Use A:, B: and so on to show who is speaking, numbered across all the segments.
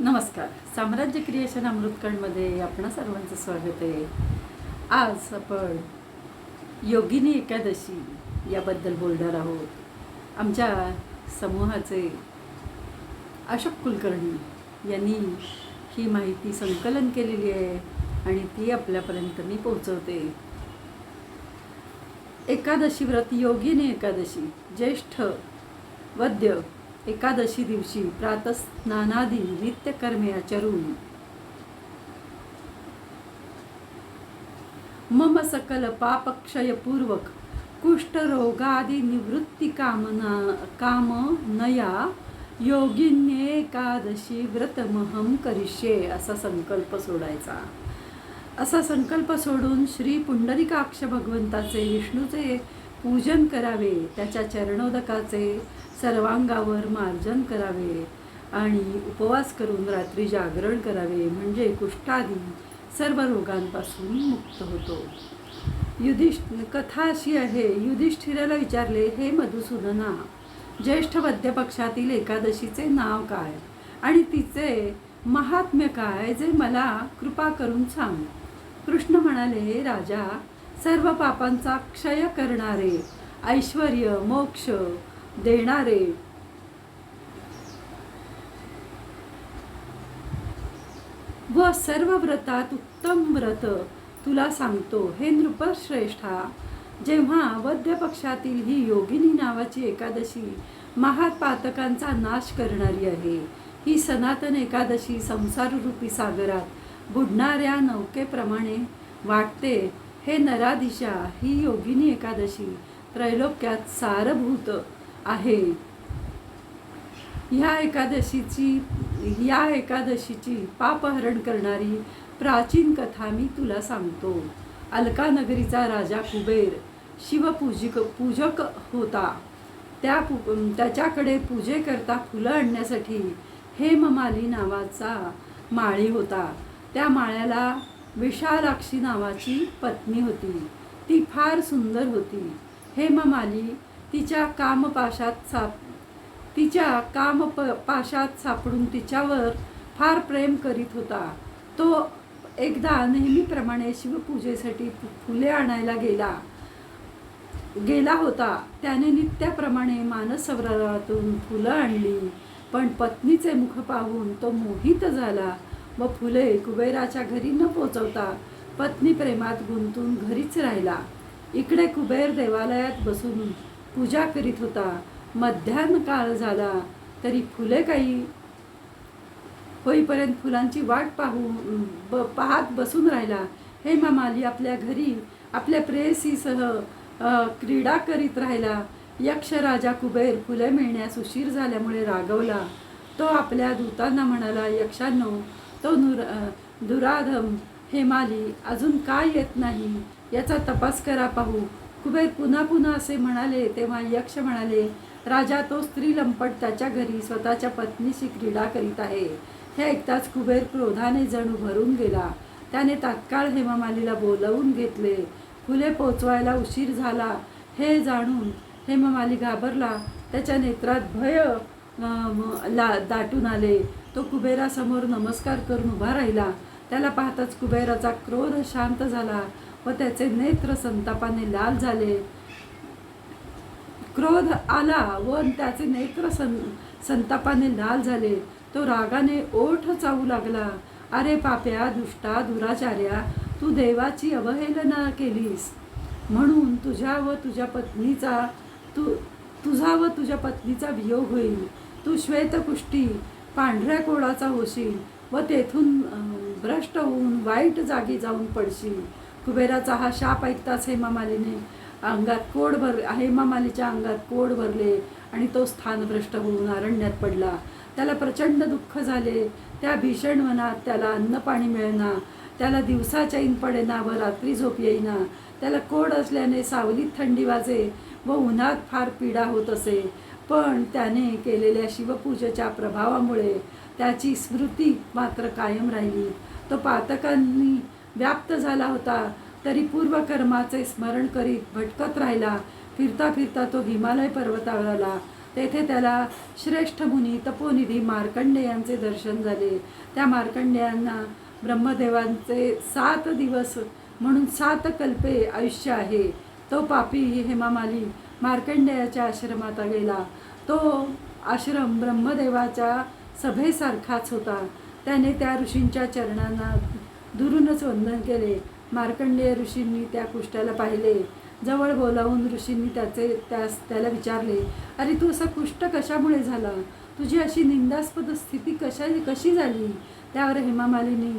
A: नमस्कार. साम्राज्य क्रिएशन अमृतकंडमध्ये आपणा सर्वांचं स्वागत आहे. आज आपण योगिनी एकादशी याबद्दल बोलणार आहोत. आमच्या समूहाचे अशोक कुलकर्णी यांनी ही माहिती संकलन केलेली आहे आणि ती आपल्यापर्यंत मी पोहोचवते. एकादशी व्रत योगिनी एकादशी ज्येष्ठ वद्य एकादशी दिवशी प्रातस्नानादी नित्यकर्मे आचरून. मम सकल पापक्षयपूर्वक कुष्ठरोगादी निवृत्ती कामना काम नया योगिन्येकादशी व्रतमहम करिष्ये असा संकल्प सोडायचा. असा संकल्प सोडून श्री पुंडलिकाक्ष भगवंताचे विष्णूचे पूजन करावे त्याच्या चरणोदकाचे सर्वांगावर मार्जन करावे आणि उपवास करून रात्री जागरण करावे म्हणजे कुष्ठादी सर्व रोगांपासून मुक्त होतो. युधिष्ठ कथा अशी आहे युधिष्ठिराला विचारले हे मधुसूदना ज्येष्ठ वद्य पक्षातील एकादशीचे नाव काय? आणि तिचे महात्म्य काय जे मला कृपा करून सांग? कृष्ण म्हणाले राजा सर्व पापांचा क्षय करणारे ऐश्वर मोक्ष देणारे. व सर्व व्रतात उत्तम व्रत तुला सांगतो हे नृपश्रेष्ठा. जेव्हा वद्य पक्षातील ही योगिनी नावाची एकादशी महापातकांचा नाश करणारी आहे ही सनातन एकादशी संसाररूपी सागरात बुडणाऱ्या नौकेप्रमाणे वाटते हे नरादिशा ही योगिनी एकादशी त्रैलोक्यात सारभूत. आहे. ह्या एकादशीची या एकादशीची पापहरण करणारी प्राचीन कथा मी तुला सांगतो. अलकानगरीचा राजा कुबेर शिवपूजिक पूजक होता. त्या पू त्याच्याकडे पूजेकरता फुलं आणण्यासाठी हेममाली नावाचा माळी होता. त्या माळ्याला विशालाक्षी नावाची पत्नी होती. ती फार सुंदर होती. हेममाली तिच्या कामपाशात साप तिच्या काम प पाशात सापडून तिच्यावर फार प्रेम करीत होता. तो एकदा नेहमीप्रमाणे शिवपूजेसाठी फुले आणायला गेला. गेला होता. त्याने नित्याप्रमाणे मानसवरातून फुलं आणली. पण पत्नीचे मुख पाहून तो मोहित झाला व फुले कुबेराच्या घरी न पोचवता पत्नी प्रेमात गुंतून घरीच राहिला. इकडे कुबेर देवालयात बसून पूजा करीत होता. मध्यान्ह काळ झाला तरी फुले काही होईपर्यंत फुलांची वाट पाहू ब पाहत बसून राहिला. हे मामाली आपल्या घरी आपल्या प्रेयसीसह क्रीडा करीत राहिला. यक्ष राजा कुबेर फुले मिळण्यास उशीर झाल्यामुळे रागवला. तो आपल्या दूतांना म्हणाला यक्षांनो तो नुर दुराधम हेमाली अजून काय येत नाही? याचा तपास करा पाहू. कुबेर पुन्हा पुन्हा असे म्हणाले तेव्हा यक्ष म्हणाले राजा तो स्त्री लंपट त्याच्या घरी स्वतःच्या पत्नीशी क्रीडा करीत आहे. हे ऐकताच कुबेर क्रोधाने जणू भरून गेला. त्याने तात्काळ हेमामालीला बोलवून घेतले. फुले पोचवायला उशीर झाला. हे जाणून हेमामाली घाबरला. त्याच्या नेत्रात भय ला दाटून आले. तो कुबेरासमोर नमस्कार करून उभा राहिला. त्याला पाहताच कुबेराचा क्रोध शांत झाला. व त्याचे नेत्र संतापाने लाल झाले. क्रोध आला व त्याचे नेत्र सं संतापाने लाल झाले. तो रागाने ओठ चावू लागला. अरे पाप्या दुष्टा दुराचार्या तू देवाची अवहेलना केलीस. म्हणून तुझ्या व तुझ्या पत्नीचा तू तुझा व तुझ्या पत्नीचा वियोग होईल. तू श्वेतकुष्टी पांढऱ्या कोळाचा होशील व तेथून भ्रष्ट होऊन वाईट जागी जाऊन पडशील. कुबेराचा हा शाप ऐकताच हेमामालीने अंगात कोड भर हेमामालीच्या अंगात कोड भरले आणि तो स्थानभ्रष्ट होऊन अरण्यात पडला. त्याला प्रचंड दुःख झाले. त्या भीषण वनात त्याला अन्न पाणी मिळेना. त्याला दिवसा चैन पडेना व रात्री झोप येईना. त्याला कोड असल्याने सावलीत थंडी वाजे व उन्हात फार पीडा होत असे. पण त्याने केलेल्या शिवपूजेच्या प्रभावामुळे त्याची स्मृती मात्र कायम राहिली. तो पातकांनी व्याप्त झाला होता. तरी पूर्वकर्माचे स्मरण करीत भटकत राहिला. फिरता फिरता तो हिमालय पर्वतावर आला. तेथे त्याला श्रेष्ठ मुनी तपोनिधी मार्कंडेयांचे दर्शन झाले. त्या मार्कंडेयांना ब्रह्मदेवांचे सात दिवस म्हणून सात कल्पे आयुष्य आहे. तो पापी हेमामाली मार्कंडेयाच्या आश्रमात गेला. तो आश्रम ब्रह्मदेवाच्या सभेसारखाच होता. त्याने त्या ऋषींच्या चरणांना दुरूनच वंदन केले. मार्कंडेय ऋषींनी त्या कुष्ठाला पाहिले. जवळ बोलावून ऋषींनी त्याचे त्यास त्याला विचारले अरे तू असा कुष्ठ कशामुळे झाला? तुझी अशी निंदास्पद स्थिती कशा कशी झाली? त्यावर हेमामालिनी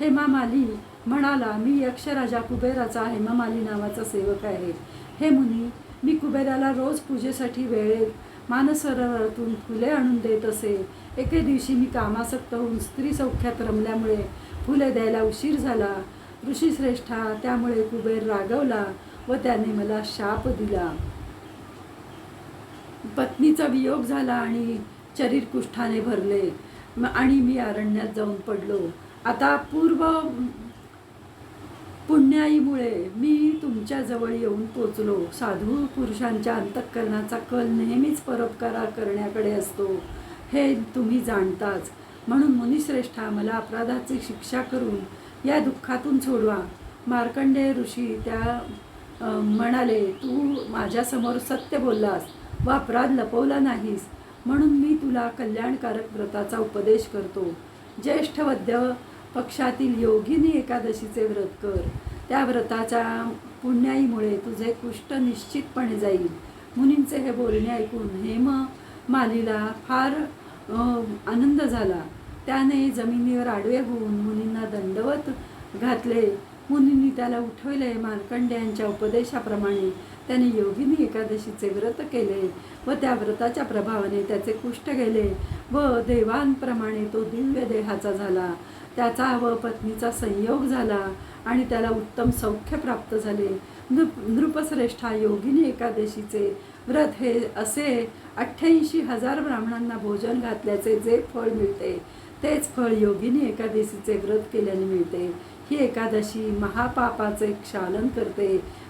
A: हेमामाली म्हणाला मी यक्षराजा कुबेराचा हेमामाली नावाचा सेवक आहे. हे मुनी मी कुबेराला रोज पूजेसाठी वेळेत मानसरोवरातून फुले आणून देत असे. एके दिवशी मी कामासक्त होऊन स्त्री सौख्यात रमल्यामुळे फुले द्यायला उशीर झाला. ऋषीश्रेष्ठा त्यामुळे कुबेर रागवला व त्याने मला शाप दिला. पत्नीचा वियोग झाला आणि शरीर कुष्ठाने भरले. आणि मी अरण्यात जाऊन पडलो. आता पूर्व पुण्याईमुळे मी तुमच्याजवळ येऊन पोचलो. साधू पुरुषांच्या अंतःकरणाचा कल नेहमीच परोपकार करण्याकडे असतो. हे तुम्ही जाणताच. म्हणून मुनिश्रेष्ठा मला अपराधाची शिक्षा करून या दुःखातून सोडवा. मार्कंडेय ऋषी त्या म्हणाले तू माझ्यासमोर सत्य बोललास व अपराध लपवला नाहीस. म्हणून मी तुला कल्याणकारक व्रताचा उपदेश करतो. ज्येष्ठ वद्य पक्षातील योगिनी एकादशीचे व्रत कर. त्या व्रताच्या पुण्याईमुळे तुझे कुष्ठ निश्चितपणे जाईल. मुनींचे हे बोलणे ऐकून हेम मालीला फार आनंद झाला. त्याने जमिनीवर आडवे होऊन मुनींना दंडवत घातले. मुनींनी त्याला उठवले. मार्कंड्यांच्या उपदेशाप्रमाणे त्याने योगिनी एकादशीचे व्रत केले व त्या व्रताच्या प्रभावाने त्याचे कुष्ठ गेले व देवांप्रमाणे तो दिव्य देहाचा झाला. त्याचा व पत्नीचा संयोग झाला आणि त्याला उत्तम सौख्य प्राप्त झाले. नृप नृपश्रेष्ठा योगिनी एकादशीचे व्रत हे असे अठ्ठ्याऐंशी हजार ब्राह्मणांना भोजन घातल्याचे जे फळ मिळते. तेच फळ योगिनी एकादशीचे व्रत केल्याने मिळते. ही एकादशी महापापाचे क्षालन करते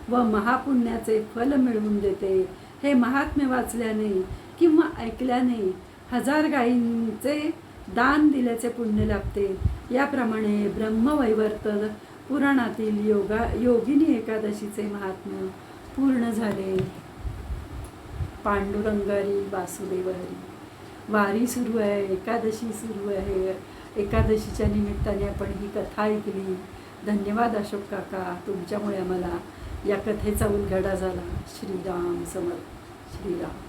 A: व महापुण्याचे फल मिळवून देते. हे महात्म्य वाचल्याने किंवा ऐकल्याने हजार गायींचे दान दिल्याचे पुण्य लाभते. याप्रमाणे ब्रह्मवैवर्त पुराणातील योगा योगिनी एकादशीचे महात्म्य पूर्ण झाले. पांडुरंगारी वासुदेवहरी. वारी सुरू आहे एकादशी सुरू आहे. एकादशीच्या निमित्ताने आपण ही कथा ऐकली. धन्यवाद अशोक काका तुमच्यामुळे आम्हाला या कथेचा उलगडा झाला. श्रीराम समर्थ श्रीराम.